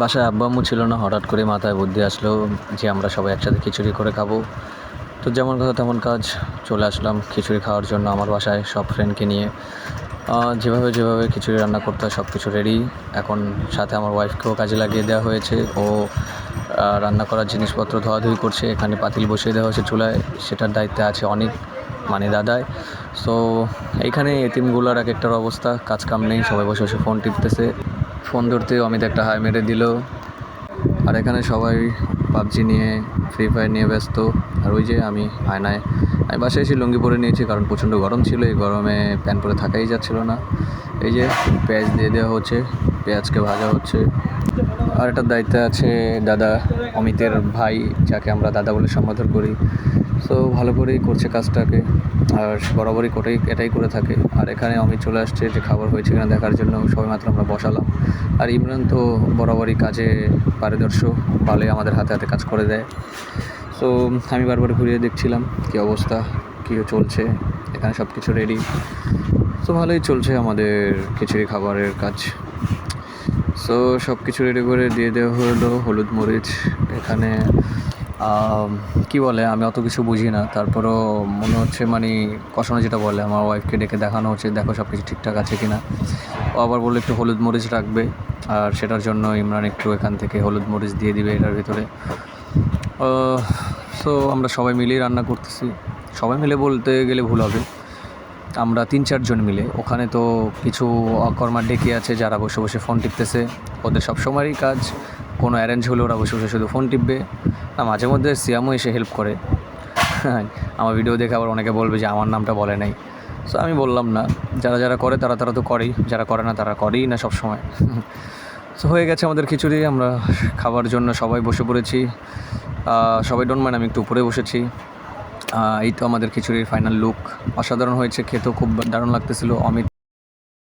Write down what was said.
বাসায় আব্বা আম্মু ছিল না, হঠাৎ করে মাথায় বুদ্ধি আসলো যে আমরা সবাই একসাথে খিচুড়ি করে খাব। তো যেমন কথা তেমন কাজ, চলে আসলাম খিচুড়ি খাওয়ার জন্য আমার বাসায় সব ফ্রেন্ডকে নিয়ে। যেভাবে যেভাবে খিচুড়ি রান্না করতে হয় সব কিছু রেডি এখন সাথে আমার ওয়াইফকেও কাজে লাগিয়ে দেওয়া হয়েছে। ও রান্না করার জিনিসপত্র ধোয়াধুয়ি করছে, এখানে পাতিল বসিয়ে দেওয়া হয়েছে চুলায়। সেটার দায়িত্বে আছে অনেক মানে দাদায় সো এইখানে এতিমগুলোর এক একটার অবস্থা কাজ কাম নেই, সবাই বসে বসে ফোন টিপতেছে। ফোন ধরতেও অমিত একটা হাই মেরে দিল। আর এখানে সবাই পাবজি নিয়ে ফ্রি ফায়ার নিয়ে ব্যস্ত। আর ওই যে আমি, আয়নায়। আমি বাসায় এসে লুঙ্গি পরে নিয়েছি, কারণ প্রচণ্ড গরম ছিল। এই গরমে প্যান্ট পরে থাকাই যাচ্ছিল না। এই যে পেঁয়াজ দিয়ে দেওয়া হচ্ছে, পেঁয়াজকে ভাজা হচ্ছে। আর এটার দায়িত্বে আছে দাদা অমিতের ভাই, যাকে আমরা দাদা বলে সম্বোধন করি। সো ভালো করেই করছে কাজটাকে, আর বরাবরই কোটাই এটাই করে থাকে। আর এখানে অমিত চলে আসছে, যে খাবার হয়েছে কিনা দেখার জন্য সবাই মাত্র আমরা বসালাম। আর ইমরান তো বরাবরই কাজে পারদর্শক ভালোই আমাদের হাতে হাতে কাজ করে দেয়। সো আমি বারবার ঘুরিয়ে দেখছিলাম, কী অবস্থা, কী চলছে, এখানে সব কিছু রেডি তো ভালোই চলছে আমাদের খিচুড়ি খাবারের কাজ। সো সব কিছু রেডি করে দিয়ে দেওয়া হলো, হলুদ মরিচ, এখানে কি বলে, আমি অত কিছু বুঝি না। তারপরও মনে হচ্ছে মানে কষানো যেটা বলে, আমার ওয়াইফকে ডেকে দেখানো হচ্ছে, দেখো সব কিছু ঠিকঠাক আছে কি না ও আবার বলল, একটু হলুদ মরিচ রাখবে। আর সেটার জন্য ইমরান একটু এখান থেকে হলুদ মরিচ দিয়ে দিবে এটার ভিতরে। সো আমরা সবাই মিলেই রান্না করতেছি। সবাই মিলে বলতে গেলে ভুল হবে। আমরা তিন চারজন মিলে। ওখানে তো কিছু অকর্মার ডেকে আছে, যারা বসে বসে ফোন টিপতেছে। ওদের সব সময়ই কাজ। কোনো অ্যারেঞ্জ হলে ওরা বসে বসে শুধু ফোন টিপবে। আর মাঝে মধ্যে সিয়ামও এসে হেল্প করে। আমার ভিডিও দেখে আবার অনেকে বলবে যে, আমার নামটা বলে নাই। সো আমি বললাম না। যারা যারা করে, তারা তারা তো করেই। যারা করে না, তারা করেই না সব সময় সো হয়ে গেছে আমাদের খিচুড়ি। আমরা খাবার জন্য সবাই বসে পড়েছি। সবাই ডোন্ট মাইন্ড আমি একটু উপরে বসেছি। এই তো আমাদের খিচুড়ির ফাইনাল লুক অসাধারণ হয়েছে, খেতেও খুব দারুণ লাগতেছিল। অমিত